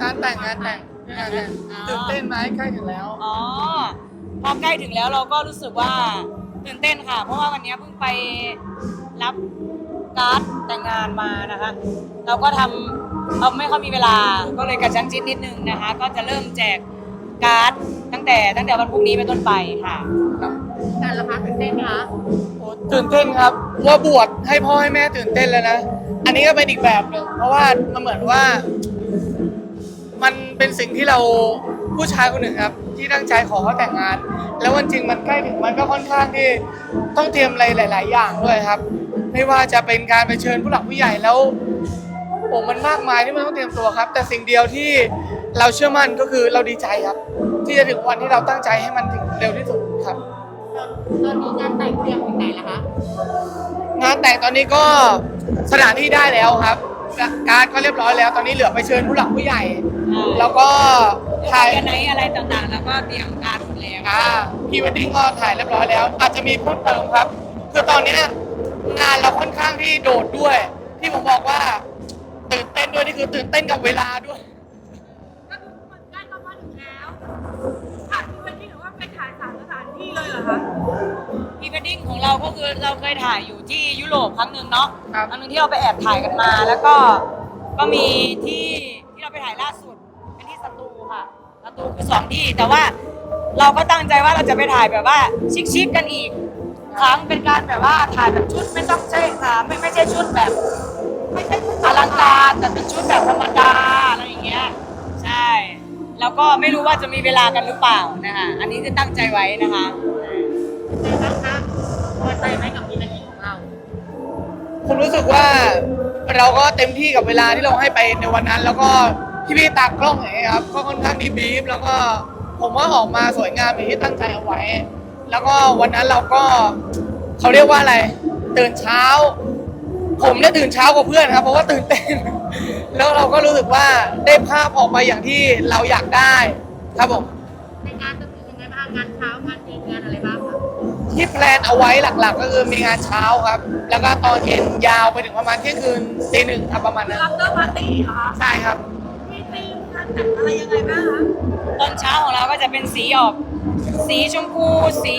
งานแต่งงานแต่งงานแต่งอ๋อ ตื่นเต้นไหมใกล้ถึงแล้ว อ๋อ พอใกล้ถึงแล้วเราก็รู้สึกว่าตื่นเต้นค่ะ เพราะว่าวันนี้เพิ่งไปรับการ์ดแต่งงานมานะคะ เราก็ทำเราไม่ค่อยมีเวลา ก็เลยกระชั้นชิดนิดนึงนะคะ ก็จะเริ่มแจกการ์ดตั้งแต่ตั้งแต่วันพรุ่งนี้เป็นต้นไปค่ะแต่ละพักตื่นเต้นไหมคะโอ้ตื่นเต้นครับว่าบวชให้พ่อให้แม่ตื่นเต้นแล้วนะ อันนี้ก็เป็นอีกแบบหนึ่งเพราะว่ามันเหมือนว่า มันเป็นสิ่งที่เราผู้ชายคนหนึ่งครับ ที่ตั้งใจขอเขาแต่งงาน แล้ววันจริงมันใกล้ถึงมันก็ค่อนข้างที่ต้องเตรียมอะไรหลาย ๆ อย่างด้วยครับ ไม่ว่าจะเป็นการไปเชิญผู้หลักผู้ใหญ่แล้วโอ้มันมากมายที่มันต้องเตรียมตัวครับ แต่สิ่งเดียวที่เราเชื่อมั่นก็คือเราดีใจครับ ที่จะถึงวันที่เราตั้งใจให้มันถึงเร็วที่สุดครับตอนนี้งานแต่งเตรียมถึงไหนแล้วคะงานแต่งตอนนี้ก็สถานที่ได้แล้วครับ การดก็เรียบร้อยแล้ว ตอนนี้เหลือไปเชิญผู้หลักผู้ใหญ่ แล้วก็ถ่ายกันไหนอะไรต่างๆ แล้วก็เตรียมการดหมดแล้วอ่าพรีเวดดิ้งก็ถ่ายเรียบร้อยแล้ว อาจจะมีเพิ่มเติมครับ คือตอนเนี้ยงานเราค่อนข้างที่โดดด้วย ที่ผมบอกว่าตื่นเต้นด้วยนี่คือตื่นเต้นกับเวลาด้วย ก็คือมันใกล้จะมาถึงแล้วถ่ายที่เวทีหรือว่าไปถ่ายสามสถานที่เลยเหรอคะ พรีเวดดิ้งของเราก็คือเราเคยถ่ายอยู่ที่ยุโรปครั้งหนึ่งเนาะครับครั้งหนึ่งที่เราไปแอบถ่ายกันมา แล้วก็ก็มีที่ที่เราไปถ่ายล่าสุดเป็น ที่สตูค่ะสตูคือสองที่แต่ว่าเราก็ตั้งใจว่าเราจะไปถ่ายแบบว่าชิคๆกันอีก ครั้งเป็นการแบบว่าถ่ายแบบชุดไม่ต้องใช่ค่ะไม่ไม่ใช่ชุดแบบ ไม่ใช่ชุดอลังการแต่เป็นชุดแบบธรรมดาอะไรอย่างเงี้ยใช่ แล้วก็ไม่รู้ว่าจะมีเวลากันหรือเปล่านะคะอันนี้คือตั้งใจไว้นะคะเป็นไงบ้างคะพอใจไหมกับพีนาทีของเราผมรู้สึกว่าเราก็เต็มที่กับเวลาที่เราให้ไปในวันนั้นแล้วก็ พี่พี่ๆตากล้องอย่างเงี้ยครับก็ค่อนข้างดีบีฟแล้วก็ผมว่าออกมาสวยงามอย่างที่ตั้งใจเอาไว้ แล้วก็วันนั้นเราก็เขาเรียกว่าอะไร ตื่นเช้า ผมเนี่ยตื่นเช้ากว่าเพื่อนครับ เพราะว่าตื่นเต้น แล้วเราก็รู้สึกว่าได้ภาพออกมาอย่างที่เราอยากได้ครับผมในงานจะมียังไงบ้างงานเช้างานเย็นงานอะไรบ้างคะที่แพลนเอาไว้หลักๆ ก็คือมีงานเช้าครับ แล้วก็ตอนเย็นยาวไปถึงประมาณเที่ยงคืนตีหนึ่งครับประมาณนั้น รับเตอร์ปาร์ตี้เหรอคะใช่ครับ มีธีมงานแต่งอะไรยังไงบ้างคะตอนเช้าของเราก็จะเป็นสีออก สีชมพู สี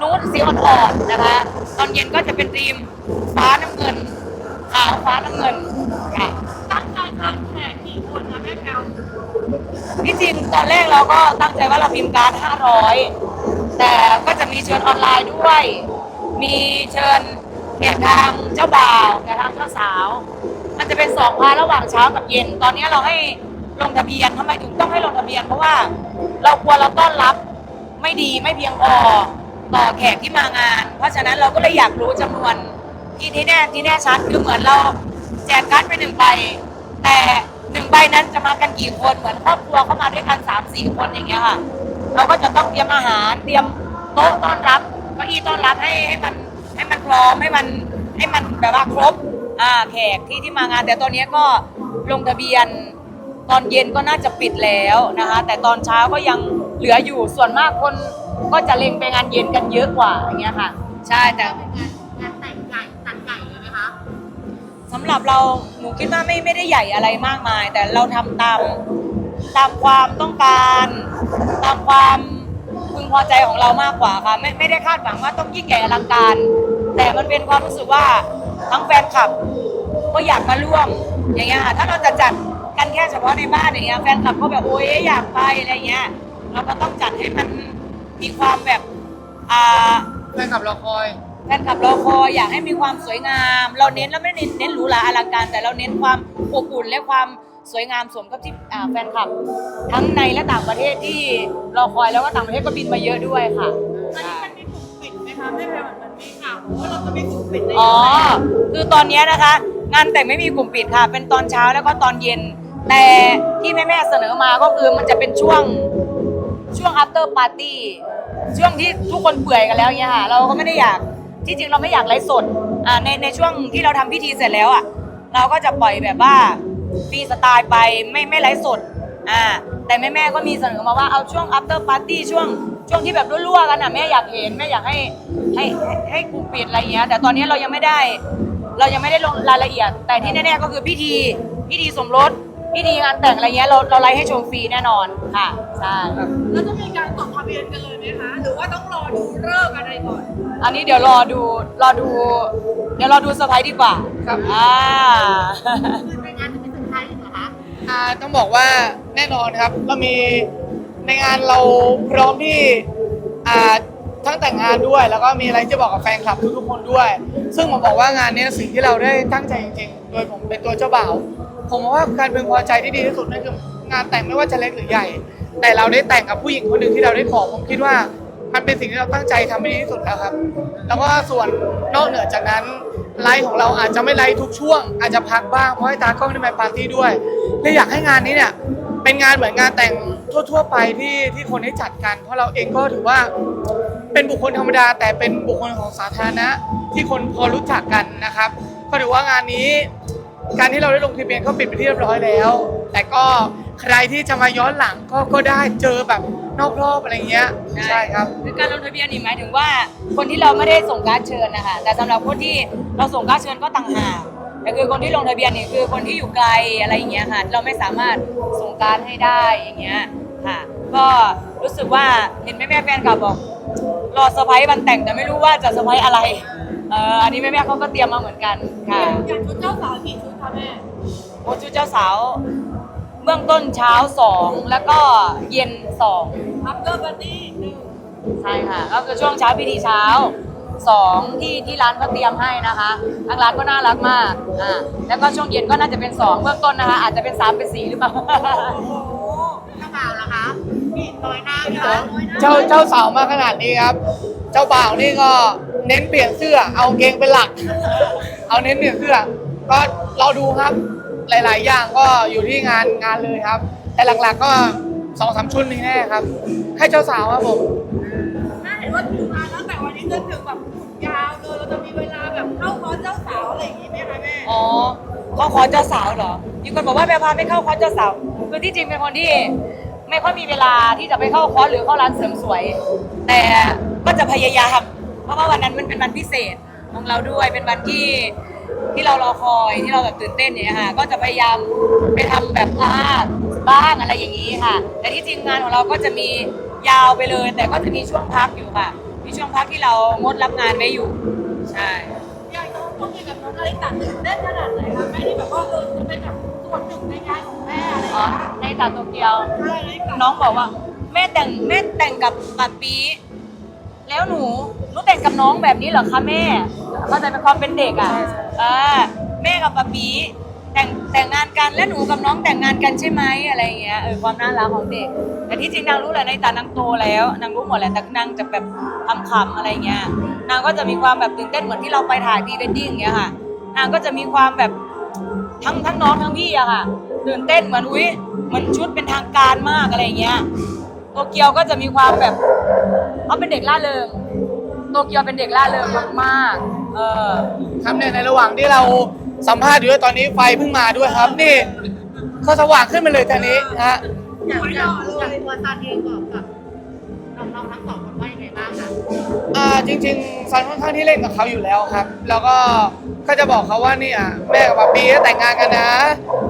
นูดสีอ่อนๆนะคะ ตอนเย็นก็จะเป็นธีมฟ้าน้ำเงินขาวฟ้าน้ำเงินค่ะตั้งใจจัดแขกกี่คนคะแม่แพลวที่จริงตอนแรกเราก็ตั้งใจว่าเราพิมพ์การ์ด500 แต่ก็จะมีเชิญออนไลน์ด้วย มีเชิญแขกทางเจ้าบ่าวแขกทางเจ้าสาว มันจะเป็นสองพาระหว่างเช้ากับเย็น ตอนนี้เราให้ลงทะเบียนทำไมถึงต้องให้ลงทะเบียน เพราะว่าเรากลัวเราต้อนรับไม่ดีไม่เพียงพอต่อแขกที่มางาน เพราะฉะนั้นเราก็เลยอยากรู้จำนวนที่ที่แน่ที่แน่ชัดคือเหมือนเราแจกการ์ดไปหนึ่งใบแต่หนึ่งใบนั้นจะมากันกี่คนเหมือนครอบครัวเข้ามาด้วยกันสามสี่คนอย่างเงี้ยค่ะ เราก็จะต้องเตรียมอาหารเตรียมโต๊ะต้อนรับเก้าอี้ต้อนรับให้ให้มันให้มันพร้อมให้มันให้มันแบบว่าครบ อ่าแขกที่ที่มางาน แต่ตอนนี้ก็ลงทะเบียนตอนเย็นก็น่าจะปิดแล้วนะคะ แต่ตอนเช้าก็ยังเหลืออยู่ส่วนมากคนก็จะเล็งไปงานเย็นกันเยอะกว่าอย่างเงี้ยค่ะ ใช่แต่เป็นงานงานแต่งใหญ่จัดใหญ่เลยไหมคะสำหรับเราหนูคิดว่าไม่ไม่ได้ใหญ่อะไรมากมาย แต่เราทำตามตามความต้องการ ตามความพึงพอใจของเรามากกว่าค่ะไม่ไม่ได้คาดหวังว่าต้องยิ่งใหญ่อลังการ แต่มันเป็นความรู้สึกว่า ทั้งแฟนคลับ ก็อยากมาร่วมอย่างเงี้ยค่ะถ้าเราจะจัดกันแค่เฉพาะในบ้านอย่างเงี้ยแฟนคลับก็แบบโอ๊ยอยากไปอะไรเงี้ย เราก็ต้องจัดให้มันมีความแบบอ่าแฟนคลับเราคอยแฟนคลับเราคอยอยากให้มีความสวยงาม เราเน้นเราไม่ได้เน้นเน้นหรูหราอลังการ แต่เราเน้นความอบอุ่นและความสวยงามสมกับที่อ่าแฟนคลับ ทั้งในและต่างประเทศที่รอคอยแล้วก็ต่างประเทศก็บินมาเยอะด้วยค่ะอันนี้มันมีกลุ่มปิดไหมคะแม่แพลวเหมือนมันมีข่า ว่าเราจะมีกลุ่มปิดได้อ๋อ คือตอนเนี้ยนะคะ งานแต่งไม่มีกลุ่มปิดค่ะ เป็นตอนเช้าแล้วก็ตอนเย็น แต่ที่แม่ๆเสนอมาก็คือมันจะเป็นช่วงช่วง after party ช่วงที่ทุกคนเปื่อยกันแล้วเนี่ยค่ะ เราก็ไม่ได้อยากที่จริงเราไม่อยากไลฟ์สดอ่าในในช่วงที่เราทำพิธีเสร็จแล้วอะเราก็จะปล่อยแบบว่าฟรีสไตล์ไปไม่ไม่ไลฟ์สด อ่าแต่แม่แม่ๆก็มีเสนอมาว่าเอาช่วง after party ช่วงช่วงที่แบบรั่วๆกันอะแม่อยากเห็นแม่อยากให้ให้ให้ให้กลุ่มปิดอะไรอย่างเงี้ยแต่ตอนนี้เรายังไม่ได้ เรายังไม่ได้ลงรายละเอียด แต่ที่แน่ๆก็คือพิธีพิธีสมรสพิธีงานแต่งอะไรเงี้ยเราเราไลฟ์ให้ชมฟรีแน่นอนค่ะใช่แล้วจะมีการจดทะเบียนกันเลยไหมคะหรือว่าต้องรอดูเลิกษ์อะไรก่อน อันนี้เดี๋ยวรอดูรอดู เดี๋ยวรอดูเซอร์ไพรส์ดีกว่าครับอ่า คือในงานจะเป็นสุดท้ายเหร อ่าต้องบอกว่าแน่นอนครับก็มีในงานเราพร้อมที่อ่าทั้งแต่งงานด้วย แล้วก็มีอะไรจะบอกกับแฟนคลับทุกๆคนด้วย ซึ่งผมบอกว่างานนี้สิ่งที่เราได้ตั้งใจจริงๆ โดยผมเป็นตัวเจ้าบ่าวผมมองว่าการพึงพอใจที่ดีที่สุดนั่นคืองานแต่งไม่ว่าจะเล็กหรือใหญ่ แต่เราได้แต่งกับผู้หญิงคนหนึ่งที่เราได้ขอผมคิดว่า มันเป็นสิ่งที่เราตั้งใจทำให้ดีที่สุดแล้วครับ แล้วก็ส่วนนอกเหนือจากนั้น ไลฟ์ของเราอาจจะไม่ไลฟ์ทุกช่วง อาจจะพักบ้างเพราะให้ตากล้องได้มาปาร์ตี้ด้วยเลยอยากให้งานนี้เนี่ยเป็นงานเหมือนงานแต่งทั่ว ๆ ไปที่ที่คนได้จัดกัน เพราะเราเองก็ถือว่าเป็นบุคคลธรรมดา แต่เป็นบุคคลของสาธารณะที่คนพอรู้จักกันนะครับ ก็ถือว่างานนี้ การที่เราได้ลงทะเบียนก็ปิดไปที่เรียบร้อยแล้ว แต่ก็ใครที่จะมาย้อนหลังก็ก็ได้เจอแบบ นอกรอบอะไรเงี้ยใช่ครับ คือการลงทะเบียนนี่หมายถึงว่าคนที่เราไม่ได้ส่งการดเชิญนะคะแต่สำหรับคนที่เราส่งการดเชิญก็ต่างหากแต่คือคนที่ลงทะเบียนนี่คือคนที่อยู่ไกลอะไรอย่างเงี้ยค่ะเราไม่สามารถส่งการดให้ได้อย่างเงี้ยค่ะ ก็รู้สึกว่าเห็นแม่แม่ๆแฟนคลับบอกรอเซอร์ไพรส์วันแต่งแต่ไม่รู้ว่าจะเซอร์ไพรส์อะไรเอออันนี้แม่แม่ๆเขาก็เตรียมมาเหมือนกันค่ะอย่างชุดเจ้าสาวกี่ชุดคะแม่โอ้ชุดเจ้าสาวเบื้องต้นเช้าสองแล้วก็เย็นสองอัปเตอร์ปาร์ตี้หนึ่งใช่ค่ะก็คือช่วงเช้าพิธีเช้าสองที่ที่ร้านก็เตรียมให้นะคะทางร้านก็น่ารักมากอ่าแล้วก็ช่วงเย็นก็น่าจะเป็นสองเบื้องต้นนะคะ อาจจะเป็นสามเป็นสี่หรือเปล่าโอ้โหเจ้าบ่าวเหรอคะกี่น้อยหน้าไหมคะเจ้าเจ้าสาวมาขนาดนี้ครับ เจ้าบ่าวนี่ก็เน้นเปลี่ยนเสื้อ เอากางเกงเป็นหลัก เอาเน้นเปลี่ยนเสื้อ ก็เราดูครับ หลาย ๆ อย่างก็อยู่ที่งานงานเลยครับ แต่หลักๆก็สองสามชุดนี้แน่ครับ ให้เจ้าสาวครับผมแม่เห็นว่าคิวงานตั้งแต่วันนี้จนถึงแบบยาวเลยเราจะมีเวลาแบบเข้าคอร์สเจ้าสาวอะไรอย่างงี้ไหมคะแม่อ๋อเขาขอเจ้าสาวเหรอมีคนบอกว่าแม่พาไม่เข้าคอร์สเจ้าสาวคือที่จริงเป็นคนที่ไม่ค่อยมีเวลาที่จะไปเข้าคอร์สหรือเข้าร้านเสริมสวย แต่ก็จะพยายามเพราะว่าวันนั้นมันเป็นวันพิเศษของเราด้วยเป็นวันที่ ที่เรารอคอยที่เราแบบตื่นเต้นเนี่ยค่ะ ก็จะพยายามไปทำแบบอ่าบ้างอะไรอย่างนี้ค่ะ แต่ที่จริงงานของเราก็จะมียาวไปเลย แต่ก็จะมีช่วงพักอยู่ค่ะ มีช่วงพักที่เรางดรับงานไว้อยู่ ใช่อยากจะพูดคุยกับน้องอลิตาตื่นเต้นขนาดไหนคะแม่ที่แบบว่าเออจะเป็นแบบส่วนหนึ่งในงานของแม่อะไรอย่างอ๋อเงี้ยในตาโตเกียวใช่อลิตาน้องบอกว่า แม่แต่งแม่แต่งกับปัดปี แล้วหนูหนูแต่งกับน้องแบบนี้เหรอคะแม่เข้าใจเป็นความเป็นเด็กอะเออแม่กับปัดปีแต่งแต่งงานกันแล้วหนูกับน้องแต่งงานกันใช่ไหมอะไรอย่างเงี้ยเออความน่ารักของเด็ก แต่ที่จริงนางรู้แหละในตานางโตแล้วนางรู้หมดแหละแต่นางจะแบบคำๆอะไรเงี้ยนางก็จะมีความแบบตื่นเต้นเหมือนที่เราไปถ่ายพรีเวดดิ้งอย่างเงี้ยค่ะนางก็จะมีความแบบทั้งทั้งน้องทั้งพี่อะค่ะตื่นเต้นเหมือนอุ้ยเหมือนชุดเป็นทางการมากอะไรอย่างเงี้ยโตเกียวก็จะมีความแบบ เขาเป็นเด็กล่าเริงโตเกียวเป็นเด็กล่าเริงมากๆเออครับเนี่ยในระหว่างที่เราสัมภาษณ์อยู่ด้วยตอนนี้ไฟเพิ่งมาด้วยครับ นี่เขาสว่างขึ้นมาเลยตอนนี้นะฮะอยากอยากอยากตัวซันเองบอกกับน้องๆทั้งสองคนว่ายังไงบ้างคะอ่าจริงๆซันค่อนข้างที่เล่นกับเขาอยู่แล้วครับ แล้วก็ก็จะบอกเขาว่าเนี่ยแม่กับป๊าปีแต่งงานกันนะ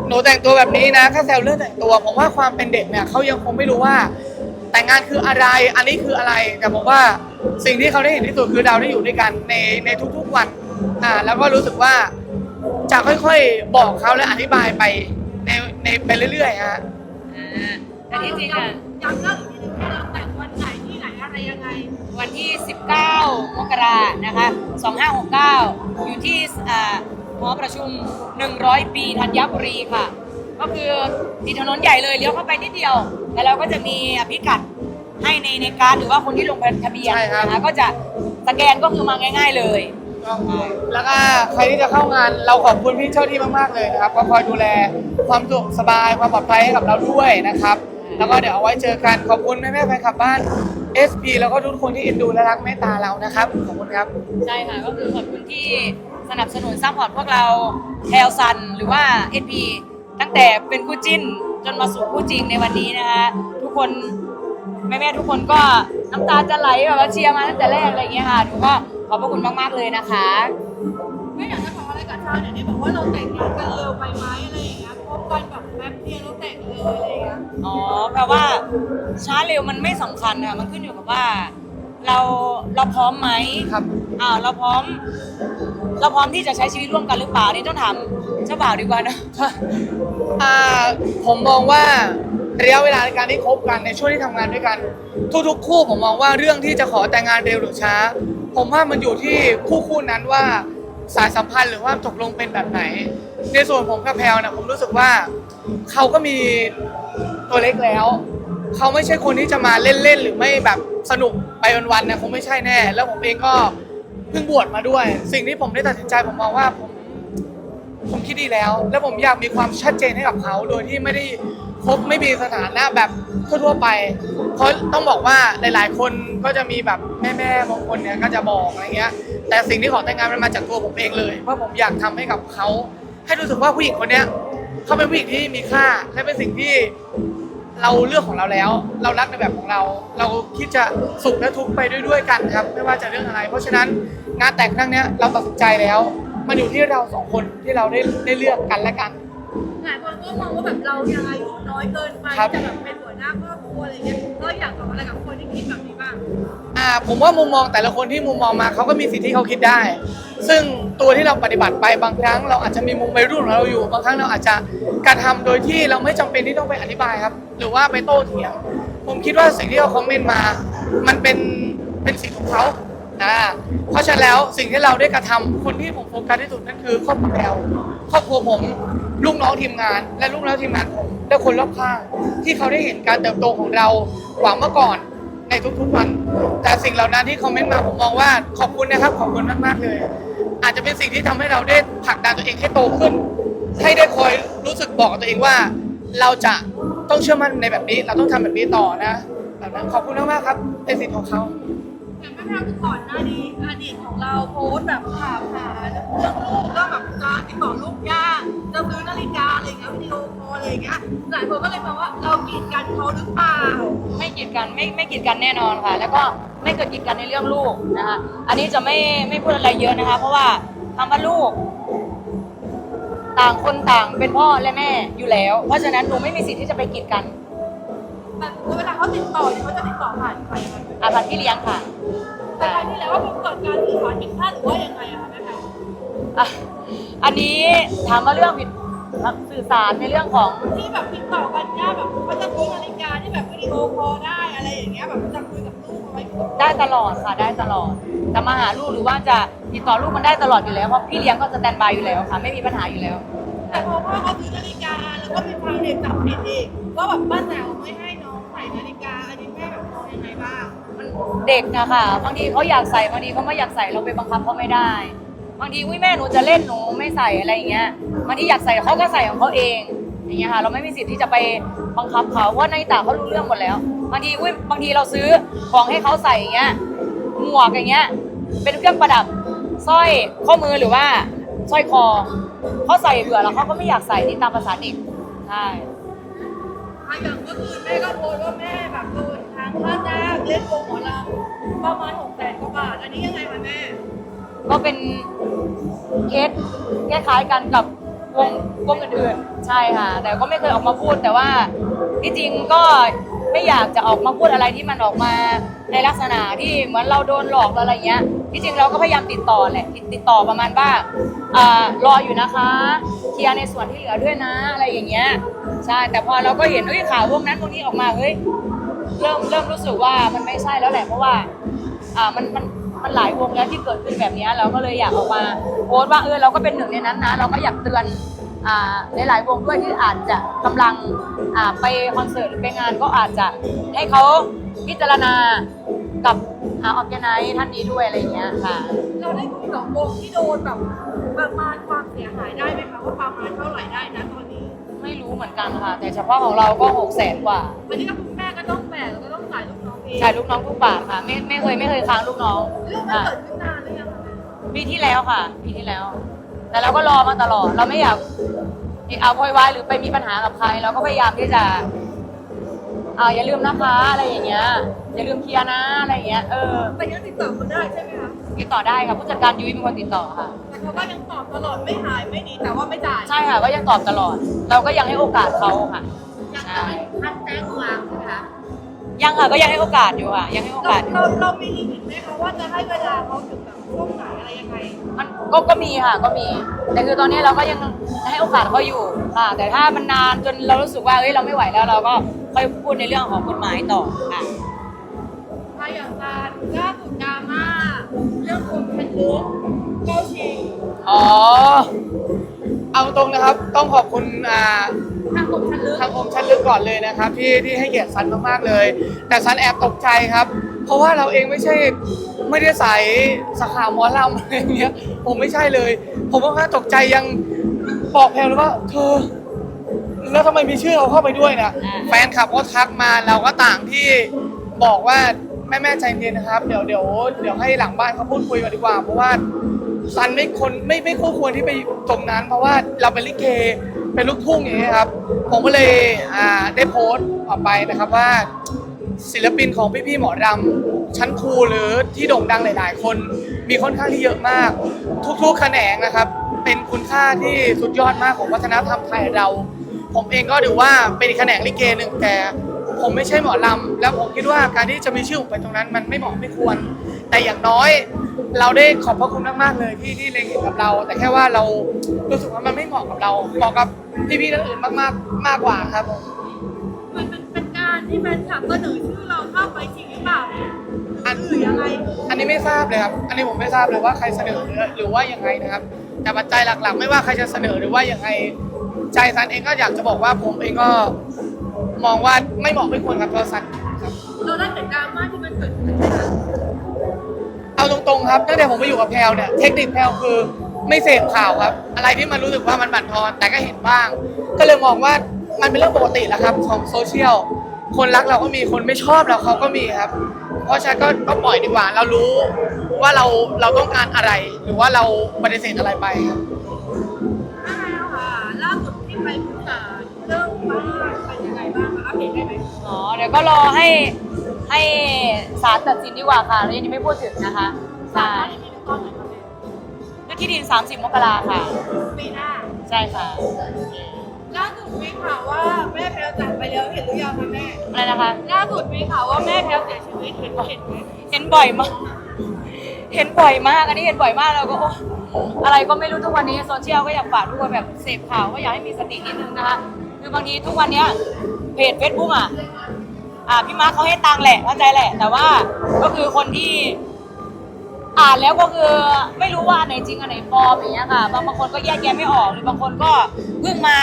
หนูแต่งตัวแบบนี้นะแค่แซวเรื่องแต่งตัว ผมว่าความเป็นเด็กเนี่ยเขายังคงไม่รู้ว่า แต่งงานคืออะไร อันนี้คืออะไร แต่ผมว่าสิ่งที่เขาได้เห็นที่สุดคือเราได้อยู่ด้วยกันในในทุกๆวัน อ่า แล้วก็รู้สึกว่าจะค่อยๆบอกเขาและอธิบายไปในในไปเรื่อยๆฮะ อ่าแต่ที่จริงอะย้ำเล่าอีกทีนึงว่าเราแต่งวันไหนที่ไหนอะไรยังไง วันที่ 19 มกรานะคะ 2569 อยู่ที่อ่าหอประชุม 100 ปีธัญบุรีค่ะ ก็คือติดถนนใหญ่เลยเลี้ยวเข้าไปนิดเดียว แต่เราก็จะมีพิกัดให้ในในการหรือว่าคนที่ลงทะเบียนใช่ครับ นะคะก็จะสแกนก็คือมาง่าย ๆเลย แล้วก็ใครที่จะเข้างานเราขอบคุณพี่เจ้าที่มากๆเลยนะครับก็คอยดูแลความสะดวกสบายความปลอดภัยให้กับเราด้วยนะครับ แล้วก็เดี๋ยวเอาไว้เจอกันขอบคุณแม่ๆแฟนคลับบ้าน SP แล้วก็ทุกคนที่เอ็นดูและรักเมตตาเรานะครับขอบคุณครับ ใช่ค่ะ ก็คือขอบคุณที่สนับสนุนซัพพอร์ตพวกเราแทลซันหรือว่า SP ตั้งแต่เป็นคู่จิ้นจนมาสู่คู่จริงในวันนี้นะคะทุกคนแม่ๆทุกคนก็น้ำตาจะไหลแบบว่าเชียร์มาตั้งแต่แรกอะไรอย่างเงี้ยค่ะหนูก็ขอบพระคุณมากๆเลยนะคะไม่อยากจะบอกอะไรกับชาวเนี่ยที่บอกว่าเราแต่งงานกันเร็วไปไหมอะไรอย่างเงี้ยคบกันแบบแแป๊บเดียวแล้วแต่งเลยอะไรอย่างเงี้ยอ๋อแปลว่าช้าเร็วมันไม่สำคัญค่ะมันขึ้นอยู่กับว่า เราเราพร้อมไหมครับอ่าเราพร้อม เราพร้อมที่จะใช้ชีวิตร่วมกันหรือเปล่านี่ต้องถามเจ้าบ่าวดีกว่านะ อ่าผมมองว่าระยะเวลาในการที่คบกันในช่วงที่ทำงานด้วยกัน ทุกๆ คู่ผมมองว่าเรื่องที่จะขอแต่งงานเร็วหรือช้า ผมว่ามันอยู่ที่คู่คู่นั้นว่าสายสัมพันธ์หรือว่าตกลงเป็นแบบไหน ในส่วนผมกับแพลวเนี่ยผมรู้สึกว่าเขาก็มีตัวเล็กแล้ว เขาไม่ใช่คนที่จะมาเล่นๆหรือไม่แบบสนุกไปวันๆเนี่ยคงไม่ใช่แน่ แล้วผมเองก็ เพิ่งบวชมาด้วย สิ่งที่ผมได้ตัดสินใจผมมองว่าผมผมคิดดีแล้ว แล้วผมอยากมีความชัดเจนให้กับเขา โดยที่ไม่ได้คบไม่มีสถานะแบบทั่วๆไป เพราะต้องบอกว่าหลาย ๆ คนก็จะมีแบบแม่ๆบางคนเนี่ยก็จะบอกอะไรเงี้ย แต่สิ่งที่ขอแต่งงานมันมาจากตัวผมเองเลยเพราะผมอยากทำให้กับเขาให้รู้สึกว่าผู้หญิงคนเนี้ยเขาเป็นผู้หญิงที่มีค่าและเป็นสิ่งที่ เราเลือกของเราแล้ว เรารักในแบบของเรา เราคิดจะสุขและทุกข์ไปด้วยๆกันครับ ไม่ว่าจะเรื่องอะไร เพราะฉะนั้นงานแต่งครั้งเนี้ยเราตัดสินใจแล้ว มันอยู่ที่เราสองคนที่เราได้ได้เลือกกันและกัน ลายคนก็มองว่าแบบเรายังอายุน้อยเกินไปที่จะแบบเป็นหัวหน้าครอบครัวอะไรเงี้ยเราอยากบอกอะไรกับคนที่คิดแบบนี้บ้างอ่าผมว่ามุมมองแต่ละคนที่มุมมองมาเขาก็มีสิทธิ์ที่เขาคิดได้ ซึ่งตัวที่เราปฏิบัติไปบางครั้ง เราอาจจะมีมุมวัยรุ่นของเราอยู่ บางครั้งเราอาจจะกระทำโดยที่เราไม่จำเป็นที่ต้องไปอธิบายครับ หรือว่าไปโต้เถียง ผมคิดว่าสิ่งที่เขาคอมเมนต์มา มันเป็นเป็นสิ่งของเขา อ่าเพราะฉะนั้นแล้วสิ่งที่เราได้กระทำคนที่ผมโฟกัสที่สุดนั่นคือครอบครัวแพลครอบครัวผมลูกน้องทีมงาน และลูกน้องทีมงานผมและคนรอบข้างที่เขาได้เห็นการเติบโตของเรากว่าเมื่อก่อนในทุกๆวัน แต่สิ่งเหล่านั้นที่คอมเมนต์มาผมมองว่าขอบคุณนะครับขอบคุณมากๆเลย อาจจะเป็นสิ่งที่ทำให้เราได้ผลักดันตัวเองให้โตขึ้น ให้ได้คอยรู้สึกบอกกับตัวเองว่า เราจะต้องเชื่อมั่นในแบบนี้ เราต้องทำแบบนี้ต่อนะแบบนั้นขอบคุณมากๆครับเป็นสิทธิ์ของเขา อย่างแม่แพรวคือก่อนหน้านี้อดีตของเราโพสต์แบบข่าวหาเรื่องลูกก็แบบจะติดต่อลูกยากจะซื้อนาฬิกาอะไรเงี้ยวิดีโอคอลอะไรเงี้ยหลายคนก็เลยมองว่าเรากีดกันเขาหรือเปล่าไม่กีดกันไม่ไม่กีดกันแน่นอนค่ะ แล้วก็ไม่เคยกีดกันในเรื่องลูกนะคะอันนี้จะไม่ไม่พูดอะไรเยอะนะคะ เพราะว่าคำว่าลูก ต่างคนต่างเป็นพ่อและแม่อยู่แล้ว เพราะฉะนั้นหนูไม่มีสิทธิ์ที่จะไปกีดกัน แต่เวลาเขาติดต่อเนี่ยเขาจะติดต่อผ่านใครคะอาภันพี่เลี้ยงค่ะแต่ครั้งที่แล้วว่ามันเกิดการสื่อสารผิดพลาดหรือว่ายังไงอะคะแม่แพรวอะอันนี้ถามว่าเรื่องผิดสื่อสารในเรื่องของ ที่แบบติดต่อกันยากแบบเขาจะซื้อนาฬิกาที่แบบวิดีโอคอลได้อะไรอย่างเงี้ยแบบจะคุยกับลูกเอาไว้ก่อนได้ตลอดค่ะได้ตลอดจะมาหาลูกหรือว่าจะติดต่อลูกมันได้ตลอดอยู่แล้วเพราะพี่เลี้ยงก็สแตนบายอยู่แล้วค่ะ ไม่มีปัญหาอยู่แล้ว แต่พอพ่อเขาซื้อนาฬิกาแล้วก็มีชาวเน็ตจับผิดอีกว่าแบบป้าแจ๋วไม่ให้น้องใส่นาฬิกาอันนี้แม่แบบยังไงบ้างมันเด็กนะคะบางทีเขาอยากใส่บางทีเขาไม่อยากใส่เราไปบังคับเขาไม่ได้ บางทีวิแม่หนูจะเล่นหนูไม่ใส่อะไรอย่างเงี้ยบางทีอยากใส่เขาก็ใส่ของเขาเองอย่างเงี้ยค่ะเราไม่มีสิทธิ์ที่จะไปบังคับเขาเพราะในตาเขารู้เรื่องหมดแล้วบางทีวิบางทีเราซื้อของให้เขาใส่อย่างเงี้ยหมวกอย่างเงี้ยเป็นเครื่องประดับสร้อยข้อมือหรือว่าสร้อยคอเขาใส่เบื่อแล้วเขาก็ไม่อยากใส่นี่ตามภาษาเด็กใช่ อะอย่างเมื่อคืนแม่ก็โพสต์ว่าแม่แบบโดนทางค่าจ้างเล่นโกงหมอลำประมาณหกแสนกว่าบาท อันนี้ยังไงคะแม่ ก็เป็นเคสคล้ายๆกันกับวงวงอื่นๆ ใช่ค่ะ แต่ก็ไม่เคยออกมาพูดแต่ว่าที่จริงก็ไม่อยากจะออกมาพูดอะไรที่มันออกมาในลักษณะที่เหมือนเราโดนหลอกอะไรเงี้ย ที่จริงเราก็พยายามติดต่อแหละติดติดต่อประมาณว่าอ่ารออยู่นะคะเคลียร์ในส่วนที่เหลือด้วยนะอะไรอย่างเงี้ยใช่แต่พอเราก็เห็นเอ้ยข่าววงนั้นวงนี้ออกมาเฮ้ยเริ่มเริ่มรู้สึกว่ามันไม่ใช่แล้วแหละเพราะว่าอ่ามันมันมันหลายวงแล้วที่เกิดขึ้นแบบนี้เราก็เลยอยากออกมาโพสต์ว่าเออเราก็เป็นหนึ่งในนั้นนะเราก็อยากเตือนอ่าหลายวงด้วยที่อาจจะกำลังอ่าไปคอนเสิร์ตหรือไปงานก็อาจจะให้เขาพิจารณากับ อ่าออแกไนท่านนี้ด้วยอะไรอย่างเงี้ยค่ะ เราได้คุยกับวงที่โดนแบบประมาณความเสียหายได้ไหมคะว่าประมาณเท่าไหร่ได้นะตอนนี้ไม่รู้เหมือนกันค่ะ แต่เฉพาะของเราก็หกแสนกว่าอันนี้ก็คุณแม่ก็ต้องแบกแล้วก็ต้องจ่ายลูกน้องเองจ่ายลูกน้องทุกบาทค่ะ ไม่ไม่เคยไม่เคยค้างลูกน้องเรื่องมันอ่าเกิดขึ้นนานหรือยังคะแม่ปีที่แล้วค่ะปีที่แล้ว แต่เราก็รอมาตลอด เราไม่อยากเอาโวยวายหรือไปมีปัญหากับใคร เราก็พยายามที่จะ อ่าอย่าลืมนะคะอะไรอย่างเงี้ยอย่าลืมเคลียร์นะอะไรอย่างเงี้ยเออแต่ยังติดต่อเขาได้ใช่ไหมคะติดต่อได้ค่ะผู้จัดการยุ้ยเป็นคนติดต่อค่ะ แต่เขาก็ยังตอบตลอดไม่หายไม่ดีแต่ว่าไม่จ่ายใช่ค่ะก็ยังตอบตลอด เราก็ยังให้โอกาสเขาค่ะยังจะไม่ท่านแจ้งความใช่ไหมคะยังค่ะก็ยังให้โอกาสอยู่ค่ะ ยังให้โอเรากาสอยู่ เราเรามีลิมิตไหมคะว่าจะให้เวลาเขาถึงแบบ ช่วงไหนอะไรยังไงมันก็ก็มีค่ะก็มี แต่คือตอนนี้เราก็ยังให้โอกาสเขาอยู่ค่ะแต่ถ้ามันนานจนเรารู้สึกว่าเฮ้ยเราไม่ไหวแล้วเราก็ค่อยพูดในเรื่องของกฎหมายต่อค่ะถ้าอย่างการล่าสุดดราม่าเรื่องคนเป็นลุกเข้าชิงอ๋อ เอาตรงนะครับต้องขอบคุณอ่าทางผมชันลึกทางผมชั้นลึกก่อนเลยนะครับที่ที่ให้เกียรติซันมากๆเลย แต่ซันแอบตกใจครับ เพราะว่าเราเองไม่ใช่ ไม่ได้สายสาขาหมอลำอะไรอย่างเงี้ย ผมไม่ใช่เลย ผมก็แค่ตกใจยังบอกแพลเลยว่าเธอ แล้วทำไมมีชื่อเราเข้าไปด้วยนะอ่าแฟนคลับก็ทักมาเราก็ต่างที่บอกว่าแม่แม่ๆใจเย็นนะครับ เดี๋ยวเดี๋ยวเดี๋ยวให้หลังบ้านเขาพูดคุยกันดีกว่า เพราะว่าซันไม่คนไม่ไม่คู่ควรที่ไปตรงนั้น เพราะว่าเราเป็นลิเกเป็นลูกทุ่งอย่างเงี้ยครับ ผมก็เลยอ่าได้โพสต์ออกไปนะครับว่าศิลปินของพี่ๆหมอรำ ชั้นครูหรือที่โด่งดังหลายๆ คนมีค่อนข้างที่เยอะมาก ทุกๆแขนงนะครับ เป็นคุณค่าที่สุดยอดมากของวัฒนธรรมไทยเรา ผมเองก็ถือว่าเป็นอีกแขนงลิเกหนึ่งแต่ผมไม่ใช่หมอลำ แล้วผมคิดว่าการที่จะมีชื่อผมไปตรงนั้น มันไม่เหมาะไม่ควร แต่อย่างน้อยเราได้ขอบพระคุณมากๆเลยที่ที่เล็งเห็นกับเรา แต่แค่ว่าเรารู้สึกว่ามันไม่เหมาะกับเราเหมาะกับพี่ๆท่านอื่นมากๆมากกว่าครับผม มันเป็นเป็นการที่แฟนคลับเสนอชื่อเราเข้าไปจริงหรือเปล่า อันหรือยังไงอันนี้ไม่ทราบเลยครับ อันนี้ผมไม่ทราบเลยว่าใครเสนอหรือหรือว่ายังไงนะครับ แต่ปัจจัยหลักๆ ไม่ว่าใครจะเสนอหรือว่ายังไงใจซันเองก็อยากจะบอกว่าผมเองก็มองว่าไม่เหมาะไม่ควรกับตัวซันครับ เราได้เห็นดราม่าที่มันเกิดขึ้นไหมคะเอาตรงๆครับตั้งแต่ผมไปอยู่กับแพลวเนี่ยเทคนิคแพลวคือไม่เสพข่าวครับ อะไรที่มันรู้สึกว่ามันบั่นทอน แต่ก็เห็นบ้าง ก็เลยมองว่ามันเป็นเรื่องปกติแหละครับของโซเชียลคนรักเราก็มีคนไม่ชอบเราเขาก็มีครับ เพราะฉะนั้นก็ก็ปล่อยดีกว่า เรารู้ว่าเราเราต้องการอะไร หรือว่าเราปฏิเสธอะไรไปครับอ่าค่ะล่าสุดที่ไปพุทธาเรื่องบ้านเป็นยังไงบ้างคะอัปเดตได้ไหมอ๋อเดี๋ยวก็รอให้ให้ศาลตัดสินดีกว่าค่ะเรายังไม่พูดถึงนะคะใช่บ้านที่มีตอนไหนคะแม่เรื่องที่ดิน 30 มกราค่ะ ปีหน้า ใช่ค่ะ ล่าสุดมีข่าวว่าแม่แพลวจากไปแล้วเห็นหรือยังคะแม่อะไรนะคะ ล่าสุดมีข่าวว่าแม่แพลวเสียชีวิตเห็นเห็นไหมเห็นบ่อยมาก เห็นบ่อยมากอันนี้เห็นบ่อยมากเราก็โอ้อะไรก็ไม่รู้ทุกวันนี้โซเชียลก็อยากฝากทุกคนแบบเสพข่าวก็อยากให้มีสตินิดนึงนะคะคือบางทีทุกวันเนี้ยเพจเฟซบุ๊กอะอ่าพี่มาร์คเขาให้ตังค์แหละเข้าใจแหละ แต่ว่าก็คือคนที่อ่านแล้วก็คือไม่รู้ว่าอันไหนจริงอันไหนปลอมอย่างเงี้ยค่ะบางบางคนก็แยกแยะไม่ออกหรือบางคนก็เพิ่งมา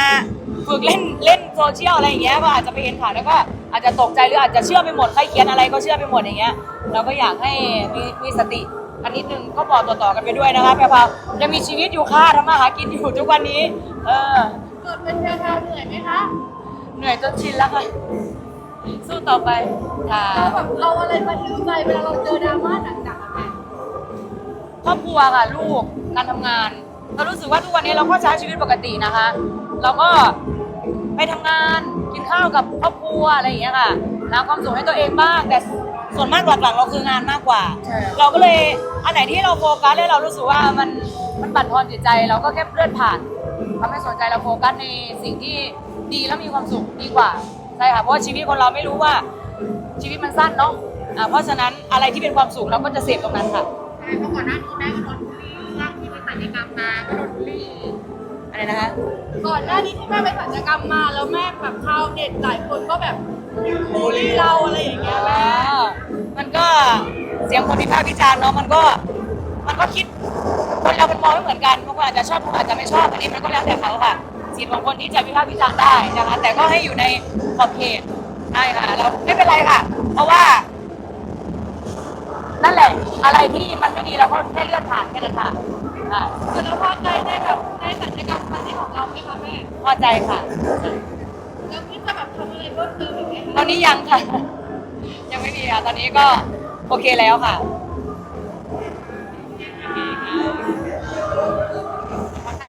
ฝึกเล่นเล่นโซเชียลอะไรอย่างเงี้ยก็อาจจะไปเห็นข่าวแล้วก็อาจจะตกใจหรืออาจจะเชื่อไปหมดใครเขียนอะไรก็เชื่อไปหมดอย่างเงี้ยเราก็อยากให้มีมีสติกันนิดนึงก็บอกต่อๆกันไปด้วยนะคะแพรพราวยังมีชีวิตอยู่ค่ะทำมาหากินอยู่ทุกวันนี้ เออเกิดเป็นแพลวแพลวเหนื่อยไหมคะเหนื่อยจนชินแล้วค่ะสู้ต่อไปค่ะเราแบบเอาอะไรมาฮิ้วใจเวลาเราเจอดราม่าหนักๆอะแม่ครอบครัวค่ะลูกการทำงาน เรารู้สึกว่าทุกวันนี้เราก็ใช้ชีวิตปกตินะคะ เราก็ ไปทำงานกินข้าวกับครอบครัวอะไรอย่างเงี้ยค่ะหาความสุขให้ตัวเองบ้างแต่ส่วนมากหลักๆเราคืองานมากกว่า ใช่ครับเราก็เลยอันไหนที่เราโฟกัสแล้วเรารู้สึกว่ามันมันบั่นทอนจิตใจเราก็แค่เลื่อนผ่านเราไม่สนใจเราโฟกัสในสิ่งที่ดีแล้วมีความสุขดีกว่าใช่ค่ะเพราะว่าชีวิตคนเราไม่รู้ว่าชีวิตมันสั้นเนาะอ่าเพราะฉะนั้นอะไรที่เป็นความสุขเราก็จะเสพตรงนั้นค่ะ ใช่เพราะก่อนหน้านี้แม่ก็โดนบูลลี่เรื่องที่ไปศัลยกรรมมาก็โดนบูลลี่ อะไรนะคะ ก่อนหน้านี้ที่แม่ไปสัญญกรรมมาแล้วแม่แบบชาวเน็ตหลายคนก็แบบบูลลี่เราอะไรอย่างเงี้ยแม่อ๋อมันก็เสียงคนวิพากษ์วิจารณ์เนาะมันก็มันก็คิดคนเราเป็นมองไม่เหมือนกันบางคนอาจจะชอบบางคนอาจจะไม่ชอบอันนี้มันก็แล้วแต่เขาค่ะสิทธิ์ของคนที่จะวิพากษ์วิจารณ์ได้นะคะแต่ก็ให้อยู่ในขอบเขตใช่ค่ะเราไม่เป็นไรค่ะ เพราะว่า นั่นแหละ อะไรที่มันไม่ดีเราก็แค่เลื่อนผ่านแค่นั้นค่ะ อ่าคือเราพอใจในแบบในสัญญกรรมครั้งนี้ของเราไหมคะแม่ พอใจค่ะ แล้วคิดจะแบบทำอะไรเพิ่มเติมอีกไหมตอคะนนี้ยังค่ะ ยังไม่มีค่ะ ตอนนี้ก็โอเคแล้วค่ะ